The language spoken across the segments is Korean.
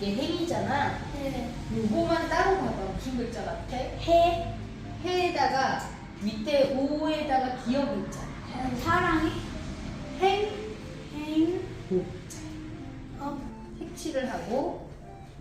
기억? 이게 해이잖아. 네. 요거만 따로 봐봐. 무슨 글자 같아? 해. 해에다가 밑에 오에다가 기억이 있잖아. 사랑이? 행, 행. 옥자. 어. 색칠을 하고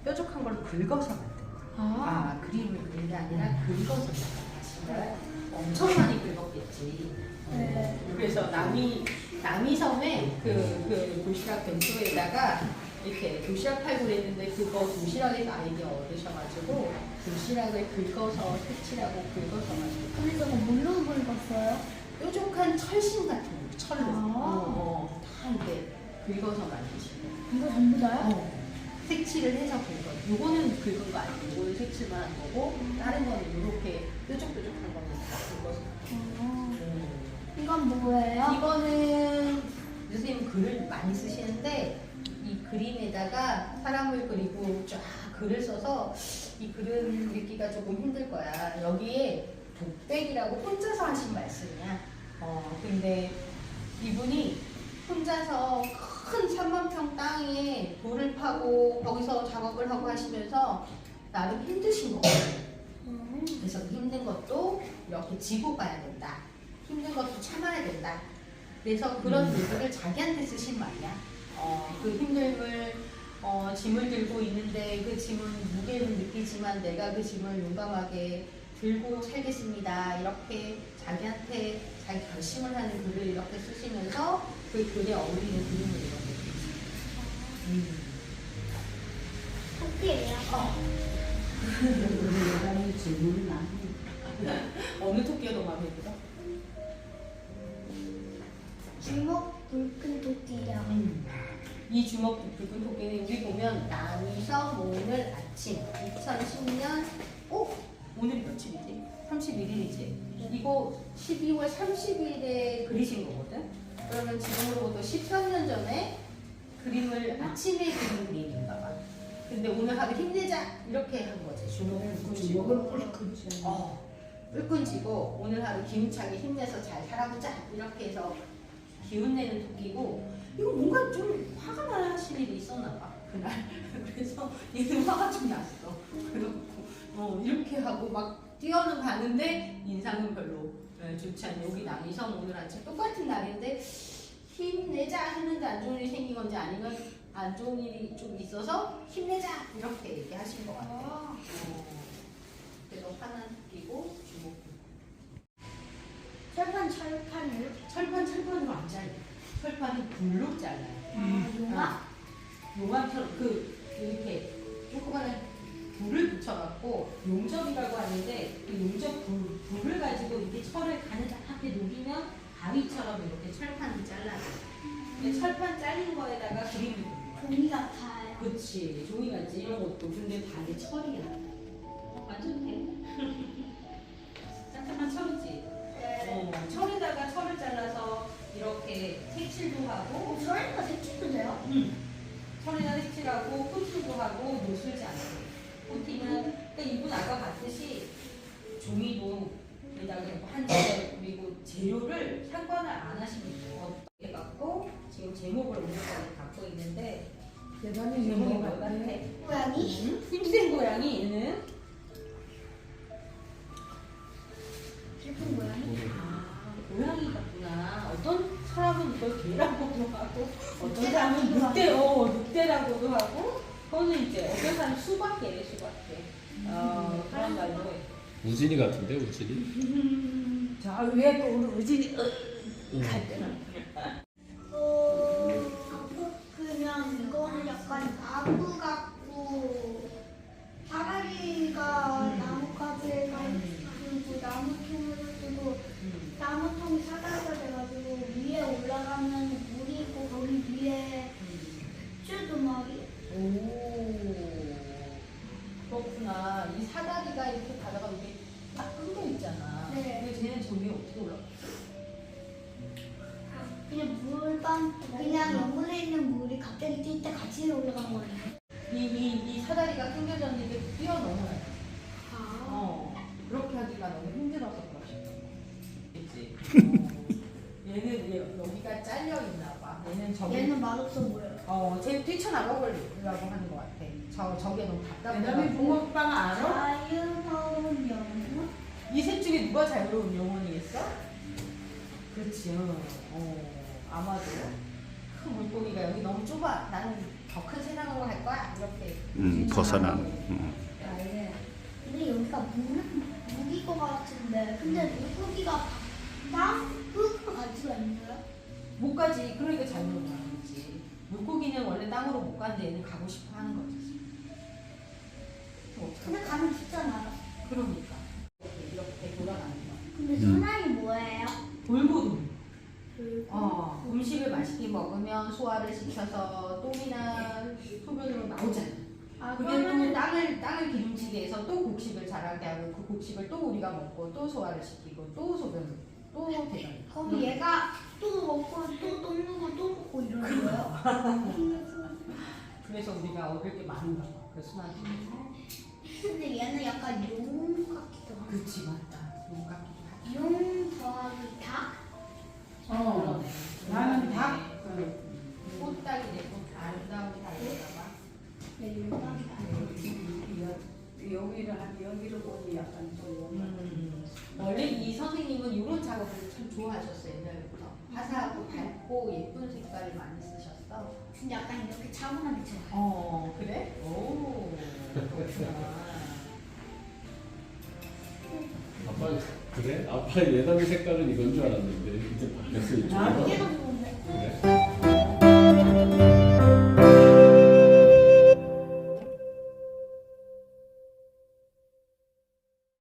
뾰족한 걸 긁어서 만든 거야. 아, 그림을 그린 게 아니라 긁어서 만든 거야. 엄청 많이 긁었겠지. 네. 그래서 남이 남이섬에 그, 그 도시락 벤토에다가 이렇게 도시락 팔고 그랬는데 그거 도시락에서 아이디어 얻으셔가지고 도시락을 긁어서 색칠하고 긁어서 만든 그래서 뭘로 긁었어요? 뾰족한 철심 같은 거 철로 아. 어, 어, 다 이렇게 긁어서 거 이거 전부 다요? 어. 색칠을 해서 긁어 요거는 긁은 거 아니고 요거는 색칠만 한 거고 다른 거는 이렇게 뾰족뾰족한 거는 다 긁어서 어. 음. 이건 뭐예요? 이거는 선생님 글을 많이 쓰시는데 이 그림에다가 사람을 그리고 쫙 글을 써서 이 글은 읽기가 조금 힘들 거야. 여기에 독백이라고 혼자서 하신 말씀이야. 어, 근데 이분이 혼자서 큰 3만 평 땅에 돌을 파고 거기서 작업을 하고 하시면서 나름 힘드신 거 같아요. 음. 그래서 그 힘든 것도 이렇게 지고 가야 된다. 힘든 것도 참아야 된다. 그래서 그런 얘기를 자기한테 쓰신 말이야. 어, 그 힘듦을 어, 짐을 들고 있는데 그 짐은 무게는 느끼지만 내가 그 짐을 용감하게 들고 살겠습니다. 이렇게 자기한테 자기 결심을 하는 글을 이렇게 쓰시면서 그 글에 어울리는 그림을 이렇게. 음. 토끼예요. 여자는 질문을 안 해. 어느 토끼가 더 마음에 들어? 주먹 불끈 토끼요. 이 주먹 붉은 토끼는 우리 보면 남이섬 오늘 아침 2010년 어? 오늘이 며칠이지? 31일이지? 이거 12월 30일에 그리신 거거든? 그러면 지금으로부터 13년 전에 그림을 아침에 그린 그림인가 봐 근데 오늘 하루 힘내자 이렇게 한 거지 주먹을 뿔끈 쥐. 어, 뿔끈 쥐고 오늘 하루 기운차게 힘내서 잘 살아보자 이렇게 해서 기운 내는 토끼고 이거 뭔가 좀 화가 나실 일이 있었나 봐 그날. 그래서 얘는 화가 좀 났어. 그래갖고. 어, 이렇게 하고 막 뛰어는 가는데 인상은 별로 예, 좋지 않네. 여기 남이섬 오늘 아침 똑같은 날인데 힘내자 했는데 안 좋은 일이 생긴 건지 아니면 안 좋은 일이 좀 있어서 힘내자 이렇게 얘기하신 것 같아요. 아. 어, 그래서 화난 토끼고 주먹 철판 철판을. 철판 철판으로 안 철판은 불로 잘라요 아, 용아? 용암처럼 그 이렇게 조그마한 불을 붙여갖고 용접이라고 하는데 그 용접 불, 불을 가지고 이렇게 철을 가느다랗게 녹이면 가위처럼 이렇게 철판을 잘라요. 근데 철판 잘린 거에다가 그림을 거야. 종이 같아요. 그치 종이 같지 이런 것도 근데 다 이게 철이야. 완전 돼. 이렇게 색칠도 하고 어, 저희가 색칠도 돼요? 철에다 색칠하고 코팅도 하고 노슬지 않아요. 코팅은 그러니까 이분 아까 봤듯이 종이도 여기다가 한 재, 그리고 재료를 상관을 안 하시면. 어떻게 갖고 지금 제목을 오늘까지 갖고 있는데 대단히 제목이 유머 뭐 같아? 고양이? 응? 힘센 고양이 얘는 이걸 개라고도 하고, 어떤 사람은 늑대, 어, 늑대라고도 하고, 그거는 이제 어떤 사람은 수박개래, 수박개. 어, 그런 말로 해. 우진이 같은데 우진이? 자 위에 또 우리 의진이 응. 갈 때는 어, 그냥 이거는 약간 나무 같고 사다리가 나뭇가지에 그리고 나무통으로 쓰고 음. 나무통이 사다리가 돼가지고 위에 올라가면 물이 있고 거기 위에 쭈두머리 오. 그렇구나. 이 사다리가 이렇게 가다가 이게 딱 끊겨 있잖아. 네. 근데 쟤는 저기에 어떻게 올라가? 그냥 물방 그냥 연못에 있는 물이 갑자기 뛸 때 같이 올라간 거예요. 이, 이, 이 사다리가 끊겨졌는데 뛰어넘어야 돼. 아. 어, 그렇게 하기가 너무 힘들어서 그러시는 거지. 어, 얘는 얘, 여기가 잘려 있나 봐. 얘는 저기 얘는 맛없어 보여요. 어, 쟤 뛰쳐나가 보려고 하는 것 같아. 저 저게 너무 답답해. 대담이 붕어빵 알아? 자유로운 영혼? 이 셋 중에 누가 자유로운 영혼이겠어? 그렇지. 어, 어, 아마도 큰 물고기가 여기 너무 좁아. 나는 더 큰 세상으로 갈 거야. 이렇게. 음, 벗어난. 뛰쳐나가고. 음. 아 예 근데 여기가 무, 무기것 같은데 근데 물고기가 땅 흙으로 갈 수가 있는 거야? 못 가지. 그러니까 자유로운 영혼이지. 물고기는 원래 땅으로 못 가는데 얘는 가고 싶어 하는 거지. 어, 근데 가면 죽잖아 그러니까 이렇게, 이렇게 돌아가는 거야. 근데 음. 소나이 뭐예요? 돌고동. 어, 음식을 맛있게 먹으면 소화를 시켜서 똥이나 소변으로 나오잖아. 아 그게 또 그러면은 땅을 땅을 기름지게 해서 또 곡식을 자라게 하고 그 곡식을 또 우리가 먹고 또 소화를 시키고 또 소변 또 대변. 그럼 얘가 또 먹고 또 똥 누고 또 먹고 이러는 거예요? 그래서 우리가 얻을 게 많은가 봐. 그 순환. 근데 얘는 약간 용 같기도 하고 그치 맞다. 용 같기도 하다. 용 더하기 닭? 좋아하셨어요 옛날부터 화사하고 밝고 예쁜 색깔을 많이 쓰셨어. 근데 약간 이렇게 차분하게 좋아 어 그래? 오 그렇구나. 아빠 그래? 아빠 예담이 색깔은 이건 줄 알았는데 이제 바뀌었어 이쪽으로. 아, 이게 더 좋은데? 그래?